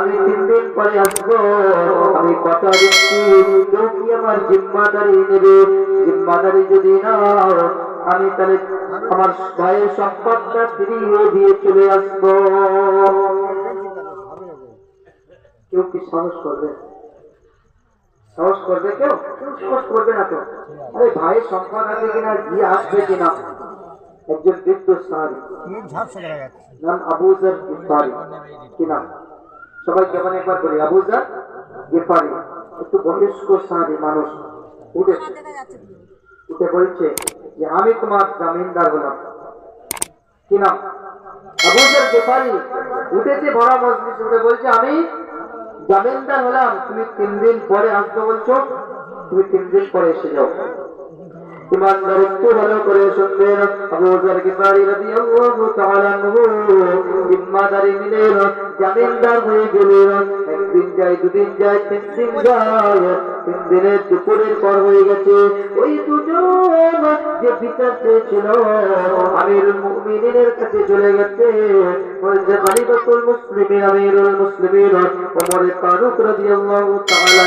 আমি তিন দিন পরে আসব। আমি কথা দিচ্ছি, কেউ কি আমার জিম্মাদারি নেবে? জিম্মাদারি যদি না আমি তাহলে আমার ভাইয়ের সম্পদটা ফিরিয়ে দিয়ে চলে আসব। কেউ কি সাহস করবে? সাহস করবে কেউ সাহস করবে না তো? আরে ভাইয়ের সম্পদ আছে কিনা, গিয়ে আসবে কিনা? একজন বৃদ্ধ সাহাবি নাম আবুজার গিফারি। কি নাম? সবাই কেমন একবার বলি আবুজার গিফারি। একটু বয়স্ক সাহাবি মানুষ। উঠেছে উঠে বলছে যে আমি তোমার জামিনদার হলাম। কি নাম? আবুজার গিফারি উঠেছে ভরা মজলিস উঠে বলছে আমি জামিনদার হলাম। তুমি তিন দিন পরে আসবে বলছো। তুমি তিন দিন পরে এসে যাও। ইমানদার একটু ভালো করে শুনবেন আবু জার জামিনদার হয়ে গেলেন। একদিন যায়, দুদিন যায় তিন দিন যায় তিন দিনের দুপুরের পর হয়ে গেছে। ওই দুজন যে বিচার চেয়েছিল, আমিরুল মুমিনিনের কাছে চলে গেছে। বলছে খলিফাতুল মুসলিমিন, আমিরুল মুসলিমিন, ওমর ফারুক রাদিয়াল্লাহু তাআলা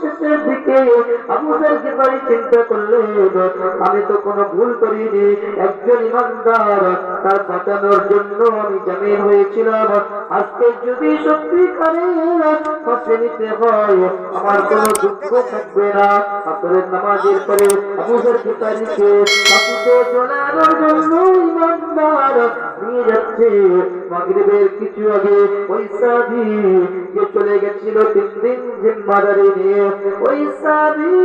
শেষের দিকে চিন্তা করলেন আমি তো কোনো ভুল করিনি। একজন ইমানদার, তার বাঁচানোর জন্য আমি জামিন হয়েছিলাম। আজকে যদি সত্যি করে নিতে হয়, আমার কোনো দুঃখ থাকবে না। আসরের নামাজের পরে ফাঁসিতে চলানোর জন্য ইমানদার নিয়ে যাচ্ছে। মাগরিবের কিছু আগে ওই সাধি যে চলে গেছিল তিন দিন জিম্মাদারি নিয়ে, ওই সাধি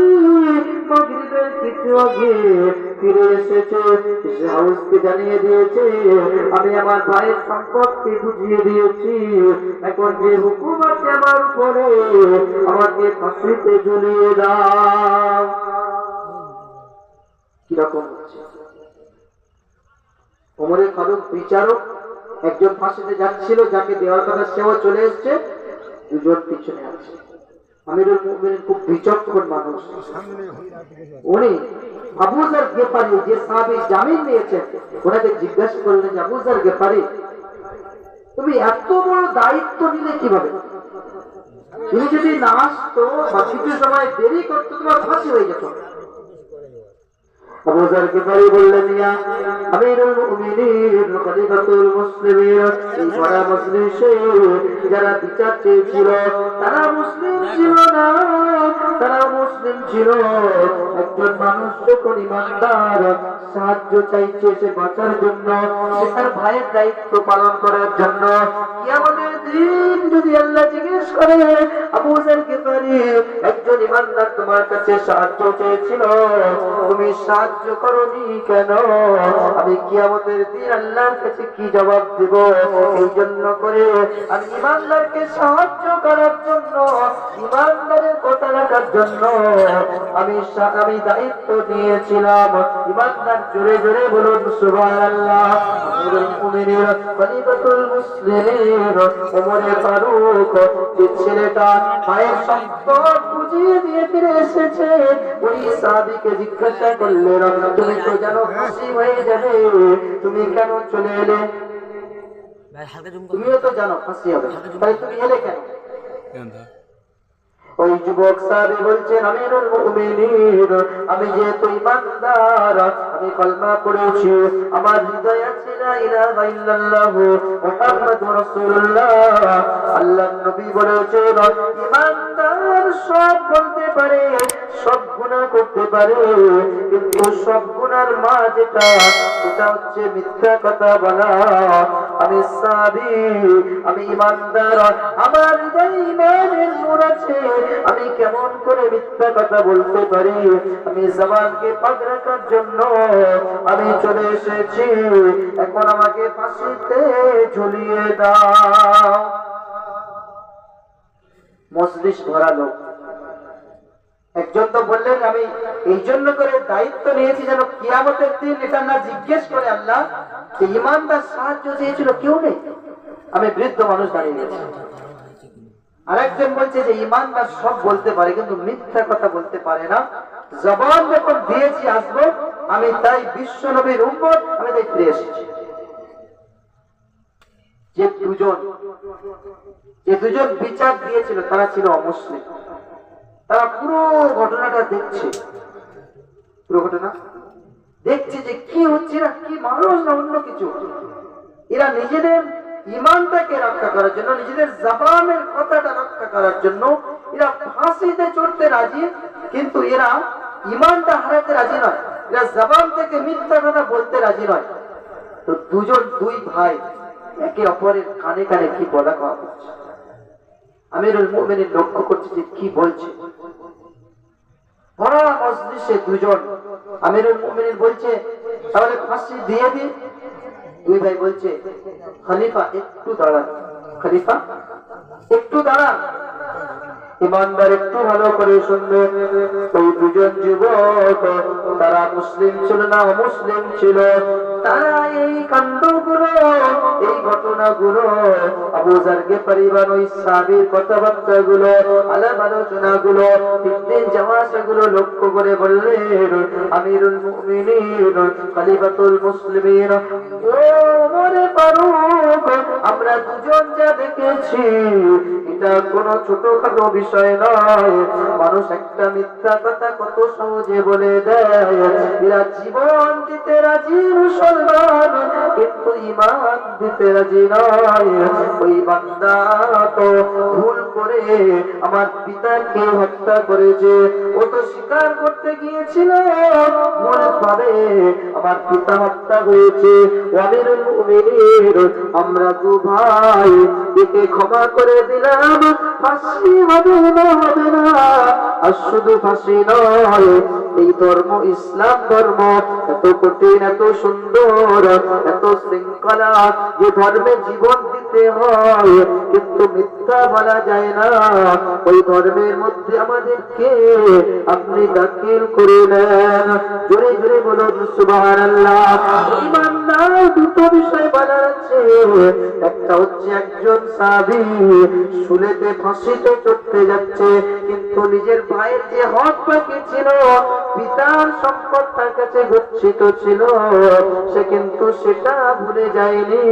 মাগরিবের কিছু আগে ফিরে এসেছে। হাউসকে জানিয়ে দিয়েছে, আমি আমার ভাইয়ের সম্পত্তি বুঝিয়ে দিয়েছি। এখন যে হুকুম আছে আমার উপরে, আমাকে ফাঁসিতে ঝুলিয়ে দাও। কীরকম হচ্ছে? ওমরের ফারুক বিচারক একজন ফাঁসিতে যাচ্ছিল, যাকে দেওয়ার কথা সেও চলে এসছে, দুজন পিছনে আছে। আমিরুল মুমিনিন খুব বিচক্ষণ মানুষ। উনি আবুজার গেফারি, যে সাহাবী জামিন নিয়েছেন, ওনাকে জিজ্ঞাসা করলেন আবুজার গেফারি, তুমি এত বড় দায়িত্ব নিলে কীভাবে? তুমি যদি না আসতো বা সময় দেরি করতো, তোমার ফাঁসি হয়ে যেত। সাহায্য চাইছে সে বাঁচার জন্য, সে তার ভাইয়ের দায়িত্ব পালন করার জন্য। দিন যদি আল্লাহ জিজ্ঞেস করে, আবু একজন ইমানদার তোমার কাছে সাহায্য চেয়েছিল। তুমি সাহায্য করনি কেন? আমি কিয়ামতের দিন আল্লাহর কাছে কি জবাব দেব? এই জন্য করে আমি ইমানদারকে সাহায্য করার জন্য, ইমানদারের কথা রাখার জন্য আমি আমি দায়িত্ব নিয়েছিলাম। ইমানদার জোরে জোরে বলুন ফারুক, যে ছেলেটা মায়ের বুঝিয়ে দিয়ে ফিরে এসেছে, ওই সাহাবীকে জিজ্ঞাসা করলেন তুমি তো জানো খুশি হয়ে যাবে। তুমি কেন চলে এলে? তুমিও তো জানো ফাঁসি হবে। তাই তুমি এলে কেন? ওই যুবক সাহাবী বলছেন আমিরুল মুমিনিন, আমি যেহেতু ইমানদার, আমি কলমা পড়েছি, আমার হৃদয়ে আছে লা ইলাহা ইল্লাল্লাহ, মুহাম্মাদুর রাসূলুল্লাহ। আল্লাহর নবী বলেছেন, ইমানদার সব বলতে পারে, সব গুনাহ করতে পারে, কিন্তু সব গুনার মা যেটা, সেটা হচ্ছে মিথ্যা কথা বলা। আমি সাহাবী আমি ইমানদার, আমার হৃদয়ে ইমানের নূর আছে আমি কেমন করে মিথ্যা কথা বলতে পারি? আমি জবানকে পাক রাখার জন্য আমি চলে এসেছি। এখন আমাকে ফাঁসিতে ঝুলিয়ে দাও। মজলিস লোক। একজন তো বললেন, আমি এই জন্য করে দায়িত্ব নিয়েছি যেন কিয়ামতের দিন এটা না জিজ্ঞেস করে আল্লাহ ইমানদার সাহায্য চেয়েছিল কেউ নেই? আমি বৃদ্ধ মানুষ দাঁড়িয়ে আরেকজন বলছে যে ইমানদার সব বলতে পারে, কিন্তু মিথ্যা কথা বলতে পারে না। জবান যখন দিয়েছি আসব, আমি তাই বিশ্ব নবীর উম্মত, আমি তাই ফিরে এসেছি। যে দুজন যে দুজন বিচার দিয়েছিল, তারা ছিল অমুসলিম। তারা পুরো ঘটনাটা দেখছে। পুরো ঘটনা? দেখছে যে কি হচ্ছে, এরা কি মানুষ না অন্য কিছু। এরা নিজেদের ইমানটাকে রক্ষা করার জন্য, নিজেদের জবানের কথাটা রক্ষা করার জন্য এরা ফাঁসিতে চড়তে রাজি, কিন্তু এরা ইমানটা হারাতে রাজি নয়। এরা জবান থেকে মিথ্যা কথা বলতে রাজি নয়। তো দুজন, দুই ভাই একে অপরের কানে কানে কি বলা কওয়া করছে? আমিরুল মুমিনিন লক্ষ্য করছে যে কি বলছে। ভরা মজলিসে দুজন আমিরুল মুমিনিন বলছে, তাহলে ফাঁসি দিয়ে দিন। দুই ভাই বলছে খলিফা একটু দাঁড়ান। খলিফা একটু দাঁড়ান। ইমানদার একটু ভালো করে শুনবেন ওই দুজন যুবক, তারা মুসলিম ছিল না মুসলিম ছিল, তারা এই কাণ্ডগুলো, এই ঘটনাগুলো, আবু জারগে পরিবার, ওই সাবির কথাবার্তা গুলো আলাপ আলোচনা গুলো দিন যাওয়া সেগুলো লক্ষ্য করে বললেন, আমিরুল মুমিনিন, খলিফাতুল মুসলিমিন, ও মরে ফারুক, আমরা দুজন যা দেখেছি এটা কোনো ছোটখাটো বিষয় নয়। মানুষ একটা মিথ্যা কথা কত সহজে বলে দেয়। জীবন দিতে রাজি মুসলমান, কিন্তু ইমান দিতে রাজি নয়। ওই বান্দা তো ভুল করে আমার পিতাকে হত্যা করেছে। ও তো স্বীকার করতে গিয়েছিল, ভুল ভাবে আমার পিতা হত্যা হয়েছে। আমরা দু ভাই একে ক্ষমা করে দিলাম। ফাঁসি হবে না হবে না। আর শুধু ফাঁসি নয়, এই ধর্ম, ইসলাম ধর্ম এত কঠিন, এত সুন্দর, এত শৃঙ্খলা, যে ধর্মে জীবন দিতে হয়, কিন্তু মিথ্যা বলা যায় না। ওই ধর্মের মধ্যে আমাদেরকে আপনি দাখিল করে নেন। জোরে জোরে সুবহানাল্লাহ। ইমানদার দুটো বিষয় বলার আছে। একটা হচ্ছে একজন সাবি শুলেতে ফাঁসিতে চড়তে যাচ্ছে, কিন্তু নিজের ভাইয়ের যে হক বাকি ছিল, পিতার সম্পদ তার কাছে গচ্ছিত ছিল, সে কিন্তু সেটা ভুলে যায়নি।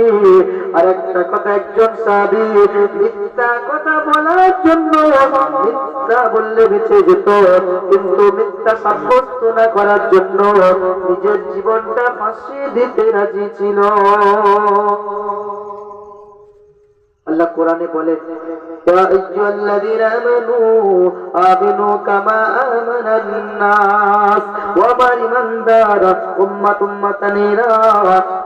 আর একটা কথা একজন সাবি মিথ্যা কথা বলার জন্য মিথ্যা বললে বেঁচে যেত কিন্তু মিথ্যা সাব্যস্ত না করার জন্য নিজের জীবনটা ফাঁসি দিতে রাজি ছিল আল্লাহ কোরআনে বলে يا أيها الذين آمنوا آمنوا كما آمن الناس وما لمن دار أمة أمة نيرا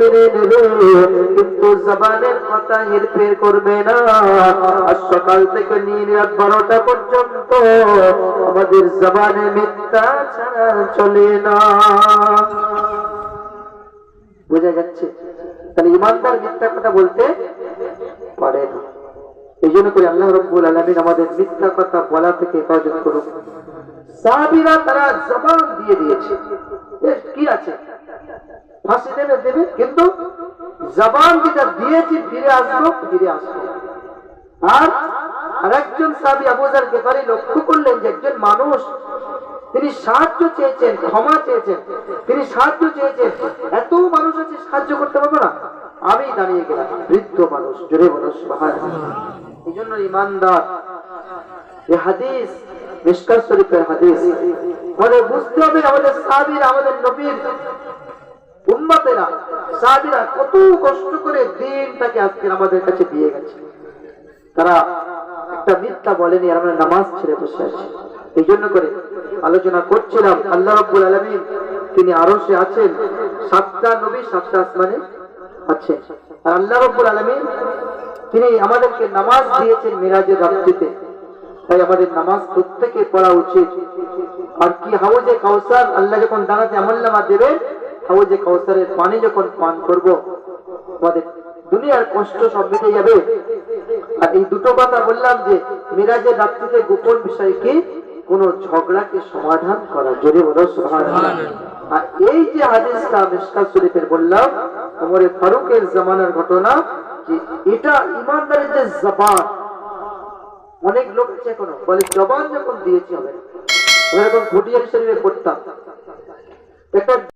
নেবে কিন্তু জবানের কথা হেরফের করবে না। আর সকাল থেকে নিয়ে রাত বারোটা পর্যন্ত আমাদের জবানে মিথ্যা ছাড়া চলে না। বোঝা যাচ্ছে? তাহলে ইমানদার মিথ্যা কথা বলতে পারে না। এই জন্য করে আল্লাহ রব্বুল আলমিন আমাদের মিথ্যা কথা বলা থেকে হেফাজত সাহাবিরা তারা জবান দিয়ে দিয়েছে। কি আছে? ফাঁসি দেবে দেবে, কিন্তু জবান যেটা দিয়েছি, ফিরে আসব ফিরে আসব আর আরেকজন সাহাবি আবুজার গেফারি লক্ষ্য করলেন যে একজন মানুষ, তিনি সাহায্য চেয়েছেন, ক্ষমা চেয়েছেন, তিনি সাহায্য চেয়েছেন। এত মানুষ আছে, সাহায্য করতে পারব না। আমি দাঁড়িয়ে গেলাম, বৃদ্ধ মানুষ, জোরে মানুষ এই জন্য ইমানদার এই হাদিস মিশকাত শরীফের হাদিস। আমাদের বুঝতে হবে আমাদের সাহাবীর, আমাদের নবীর উম্মতেরা কত কষ্ট করে আজকে আমাদের কাছে দিয়ে গেছে। তারা একটা মিথ্যা বলেনি আর আমরা নামাজ ছেড়ে বসে আছি। এই জন্য করে আলোচনা করছিলাম, আল্লাহ রব্বুল আলমিন তিনি আরও সে আছেন, সাতটা নবী, সাতটা আসমানে আছেন। আর আল্লাহ রব্বুল আলমী তিনি আমাদেরকে নামাজ দিয়েছেন মিরাজের রাত্রিতে। তাই আমাদের নামাজ প্রত্যেকে পড়া উচিত। আর কি হাউজে কাউসার, আল্লাহ যখন দাঁড়াতে আমল নামা দেবেন হাউজে কাউসারের পানি যখন পান করব আমাদের দুনিয়ার কষ্ট সব মিটে যাবে। আর এই দুটো কথা বললাম যে, মিরাজের রাত্রিতে গোপন বিষয়কে কোন ঝগড়াকে সমাধান করা। জোরে বলো। আর এই যে হাদিসটা মিশকাত শরীফের বললাম, ওমরে ফারুকের জামানার ঘটনা, যে এটা ইমানদারের যে জবান, অনেক লোক আছে এখনও, বলে জবান যখন দিয়েছি হবে এখন ঘটিয়ার শরীরে পড়তাম। একটা